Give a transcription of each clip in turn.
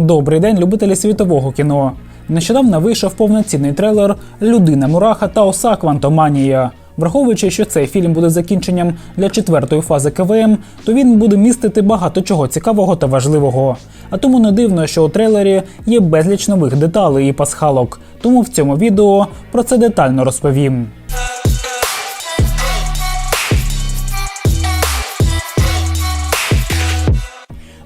Добрий день, любителі світового кіно. Нещодавно вийшов повноцінний трейлер Людина Мураха та Оса Квантоманія. Враховуючи, що цей фільм буде закінченням для четвертої фази КВМ, то він буде містити багато чого цікавого та важливого. А тому не дивно, що у трейлері є безліч нових деталей і пасхалок. Тому в цьому відео про це детально розповім.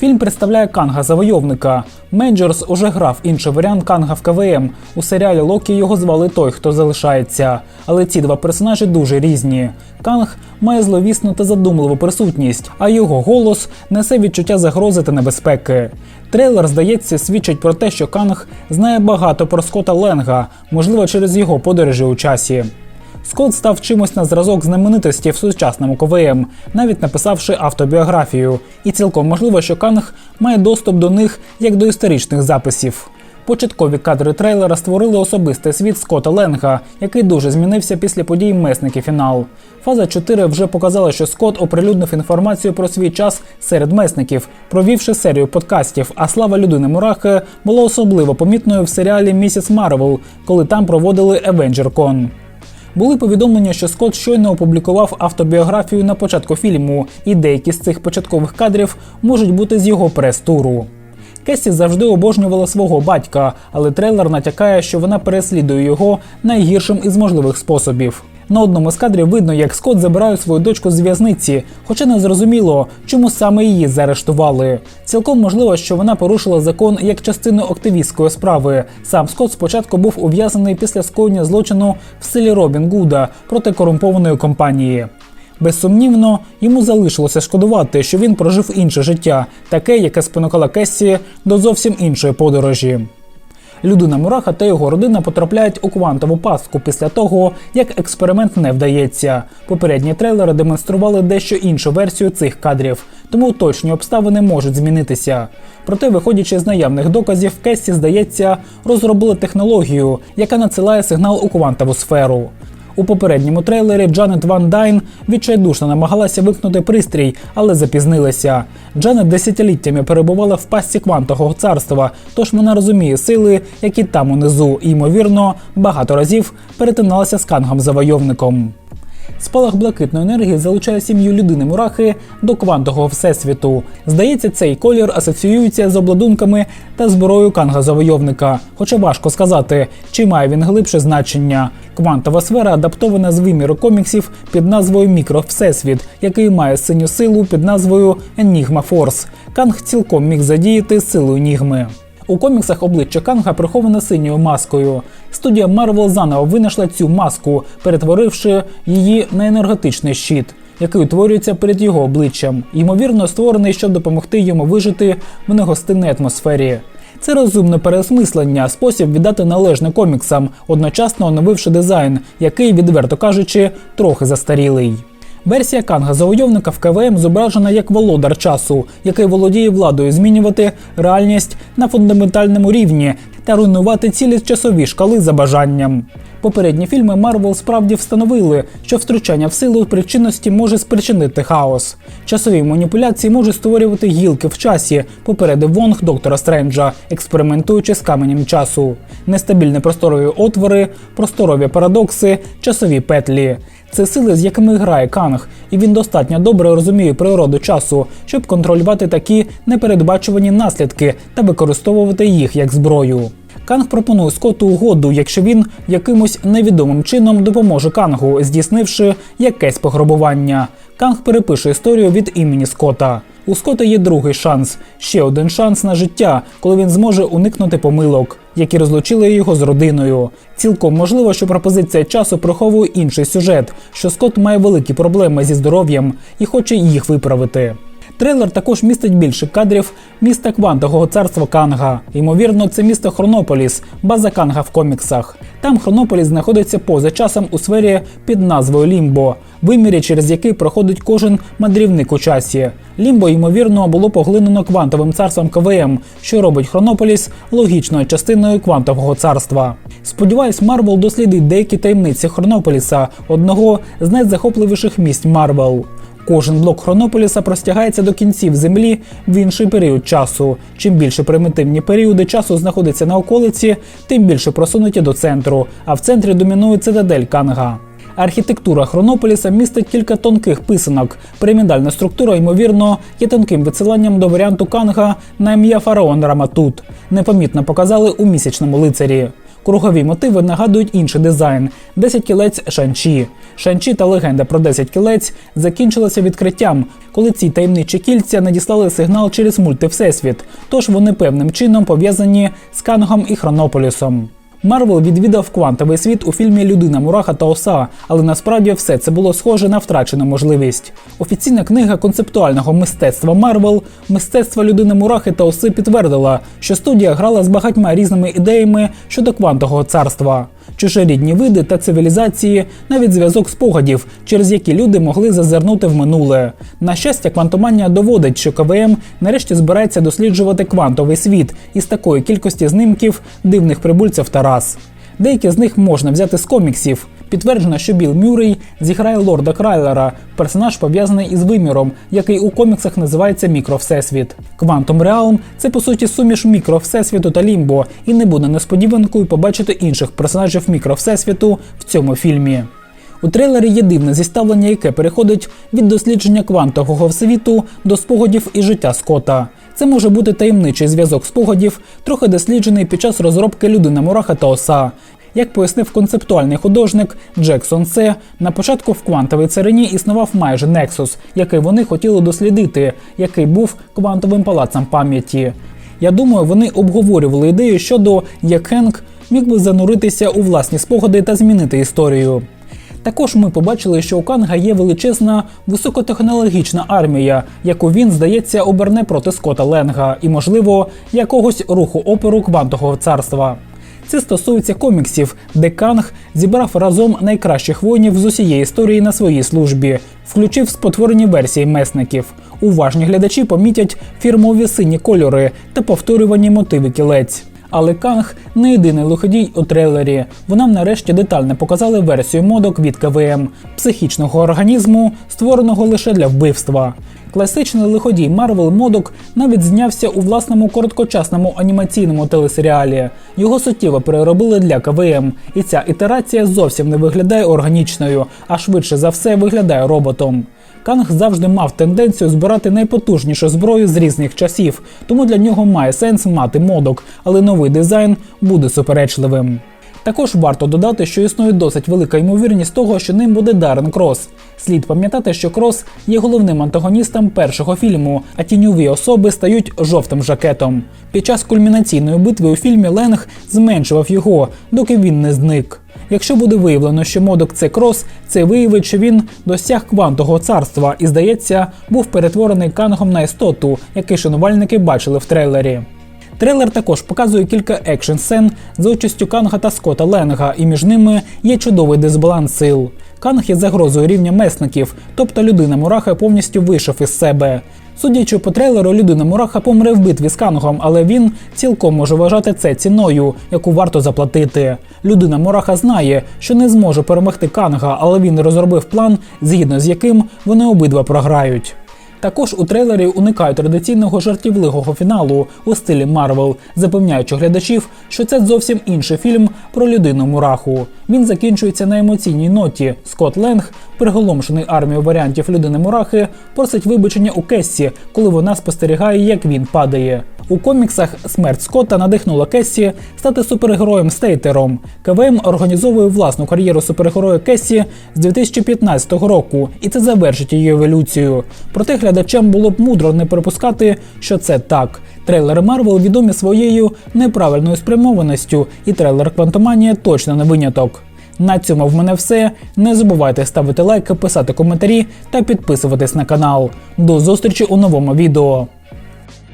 Фільм представляє Канга завойовника. Менджерс уже грав інший варіант Канга в КВМ. У серіалі Локі його звали той, хто залишається. Але ці два персонажі дуже різні. Канг має зловісну та задумливу присутність, а його голос несе відчуття загрози та небезпеки. Трейлер, здається, свідчить про те, що Канг знає багато про Скотта Ленга, можливо, через його подорожі у часі. Скотт став чимось на зразок знаменитості в сучасному КВМ, навіть написавши автобіографію. І цілком можливо, що Канг має доступ до них як до історичних записів. Початкові кадри трейлера створили особистий світ Скотта Ленга, який дуже змінився після подій месники фінал. Фаза 4 вже показала, що Скотт оприлюднив інформацію про свій час серед месників, провівши серію подкастів. А слава людини Мурахи була особливо помітною в серіалі Місіс Марвел, коли там проводили Con. Були повідомлення, що Скотт щойно опублікував автобіографію на початку фільму, і деякі з цих початкових кадрів можуть бути з його прес-туру. Кесі завжди обожнювала свого батька, але трейлер натякає, що вона переслідує його найгіршим із можливих способів. На одному з кадрів видно, як Скотт забирає свою дочку з в'язниці, хоча не зрозуміло, чому саме її заарештували. Цілком можливо, що вона порушила закон як частину активістської справи. Сам Скотт спочатку був ув'язаний після скоєння злочину в селі Робін Гуда проти корумпованої компанії. Безсумнівно, йому залишилося шкодувати, що він прожив інше життя, таке, яке спонукало Кессі до зовсім іншої подорожі. Людина Мураха та його родина потрапляють у квантову пастку після того, як експеримент не вдається. Попередні трейлери демонстрували дещо іншу версію цих кадрів, тому точні обставини можуть змінитися. Проте, виходячи з наявних доказів, Кессі, здається, розробили технологію, яка надсилає сигнал у квантову сферу. У попередньому трейлері Джанет Ван Дайн відчайдушно намагалася вимкнути пристрій, але запізнилася. Джанет десятиліттями перебувала в пастці квантового царства, тож вона розуміє сили, які там унизу, і ймовірно багато разів перетиналася з кангом завойовником. Спалах блакитної енергії залучає сім'ю людини мурахи до квантового всесвіту. Здається, цей колір асоціюється з обладунками та зброєю канга завойовника. Хоча важко сказати, чи має він глибше значення. Квантова сфера адаптована з виміру коміксів під назвою Мікровсесвіт, який має синю силу під назвою Енігма Форс. Канг цілком міг задіяти силу Енігми. У коміксах обличчя Канга приховане синьою маскою. Студія Marvel заново винайшла цю маску, перетворивши її на енергетичний щит, який утворюється перед його обличчям, ймовірно, створений, щоб допомогти йому вижити в негостинній атмосфері. Це розумне переосмислення, спосіб віддати належне коміксам, одночасно оновивши дизайн, який, відверто кажучи, трохи застарілий. Версія Канга завойовника в КВМ зображена як володар часу, який володіє владою змінювати реальність на фундаментальному рівні та руйнувати цілі часові шкали за бажанням. Попередні фільми Марвел справді встановили, що втручання в силу причинності може спричинити хаос. Часові маніпуляції можуть створювати гілки в часі, попередив Вонг доктора Стренджа, експериментуючи з каменем часу, нестабільні просторові отвори, просторові парадокси, часові петлі. Це сили, з якими грає Канг, і він достатньо добре розуміє природу часу, щоб контролювати такі непередбачувані наслідки та використовувати їх як зброю. Канг пропонує Скотту угоду, якщо він якимось невідомим чином допоможе Кангу, здійснивши якесь пограбування. Канг перепише історію від імені Скотта. У Скотта є другий шанс, ще один шанс на життя, коли він зможе уникнути помилок, які розлучили його з родиною. Цілком можливо, що пропозиція часу приховує інший сюжет, що Скотт має великі проблеми зі здоров'ям і хоче їх виправити. Трейлер також містить більше кадрів міста квантового царства Канга. Ймовірно, це місто Хронополіс, база Канга в коміксах. Там Хронополіс знаходиться поза часом у сфері під назвою Лімбо, вимірі, через який проходить кожен мандрівник у часі. Лімбо, ймовірно, було поглинено квантовим царством КВМ, що робить Хронополіс логічною частиною квантового царства. Сподіваюсь, Марвел дослідить деякі таємниці Хронополіса, одного з найзахопливіших місць Марвел. Кожен блок Хронополіса простягається до кінців землі в інший період часу. Чим більше примітивні періоди часу знаходяться на околиці, тим більше просунуті до центру, а в центрі домінує цитадель Канга. Архітектура Хронополіса містить кілька тонких писанок. Пірамідальна структура, ймовірно, є тонким відсиланням до варіанту Канга на ім'я фараон Раматут. Непомітно показали у місячному лицарі. Кругові мотиви нагадують інший дизайн 10 кілець Шанчі. Шанчі та легенда про 10 кілець закінчилася відкриттям, коли ці таємничі кільця надіслали сигнал через мультивсесвіт, тож вони певним чином пов'язані з Кангом і Хронополісом. Марвел відвідав квантовий світ у фільмі Людина Мураха та Оса, але насправді все це було схоже на втрачену можливість. Офіційна книга концептуального мистецтва Марвел мистецтва людини Мурахи та Оси підтвердила, що студія грала з багатьма різними ідеями щодо квантового царства. Чужорідні види та цивілізації, навіть зв'язок спогадів, через які люди могли зазирнути в минуле. На щастя, квантоманія доводить, що КВМ нарешті збирається досліджувати квантовий світ із такої кількості знимків дивних прибульців та рас. Деякі з них можна взяти з коміксів. Підтверджено, що Біл Мюррей зіграє лорда Крайлера, персонаж пов'язаний із виміром, який у коміксах називається мікровсесвіт. Квантом Реалм це по суті суміш мікровсесвіту та лімбо, і не буде несподіванкою побачити інших персонажів мікровсесвіту в цьому фільмі. У трейлері є дивне зіставлення, яке переходить від дослідження квантового світу до спогадів і життя Скотта. Це може бути таємничий зв'язок спогадів, трохи досліджений під час розробки людина Мураха та Оса. Як пояснив концептуальний художник Джексон Се, на початку в квантовій царині існував майже Нексус, який вони хотіли дослідити, який був квантовим палацем пам'яті. Я думаю, вони обговорювали ідею щодо як Хенк міг би зануритися у власні спогади та змінити історію. Також ми побачили, що у Канга є величезна високотехнологічна армія, яку він, здається, оберне проти Скота Ленга і, можливо, якогось руху оперу квантового царства. Це стосується коміксів, де Канг зібрав разом найкращих воїнів з усієї історії на своїй службі, включив спотворені версії месників. Уважні глядачі помітять фірмові сині кольори та повторювані мотиви кілець. Але Канг не єдиний лиходій у трейлері. Бо нам нарешті детально показали версію модок від КВМ психічного організму, створеного лише для вбивства. Класичний лиходій Марвел Модок навіть знявся у власному короткочасному анімаційному телесеріалі. Його суттєво переробили для КВМ, і ця ітерація зовсім не виглядає органічною, а швидше за все виглядає роботом. Канг завжди мав тенденцію збирати найпотужнішу зброю з різних часів, тому для нього має сенс мати модок, але новий дизайн буде суперечливим. Також варто додати, що існує досить велика ймовірність того, що ним буде Дарен Крос. Слід пам'ятати, що Крос є головним антагоністом першого фільму, а тіньові особи стають жовтим жакетом. Під час кульмінаційної битви у фільмі Ленг зменшував його, доки він не зник. Якщо буде виявлено, що модок це крос, це виявить, що він досяг квантового царства і, здається, був перетворений кангом на істоту, який шанувальники бачили в трейлері. Трейлер також показує кілька екшн сцен за участю Канга та Скота Ленга, і між ними є чудовий дисбаланс сил. Канг є загрозою рівня месників, тобто людина Мураха повністю вийшов із себе. Судячи по трейлеру, людина Мураха помре в битві з Кангом, але він цілком може вважати це ціною, яку варто заплатити. Людина Мураха знає, що не зможе перемогти Канга, але він розробив план, згідно з яким вони обидва програють. Також у трейлері уникають традиційного жартівливого фіналу у стилі Марвел, запевняючи глядачів, що це зовсім інший фільм про людину Мураху. Він закінчується на емоційній ноті. Скотт Ленг, приголомшений армією варіантів людини Мурахи, просить вибачення у Кессі, коли вона спостерігає, як він падає. У коміксах смерть Скотта надихнула Кессі стати супергероєм Стейтером. КВМ організовує власну кар'єру супергероя Кессі з 2015 року, і це завершить її еволюцію. Проте глядачам було б мудро не припускати, що це так. Трейлери Марвел відомі своєю неправильною спрямованістю, і трейлер Квантоманія точно не виняток. На цьому в мене все. Не забувайте ставити лайки, писати коментарі та підписуватись на канал. До зустрічі у новому відео.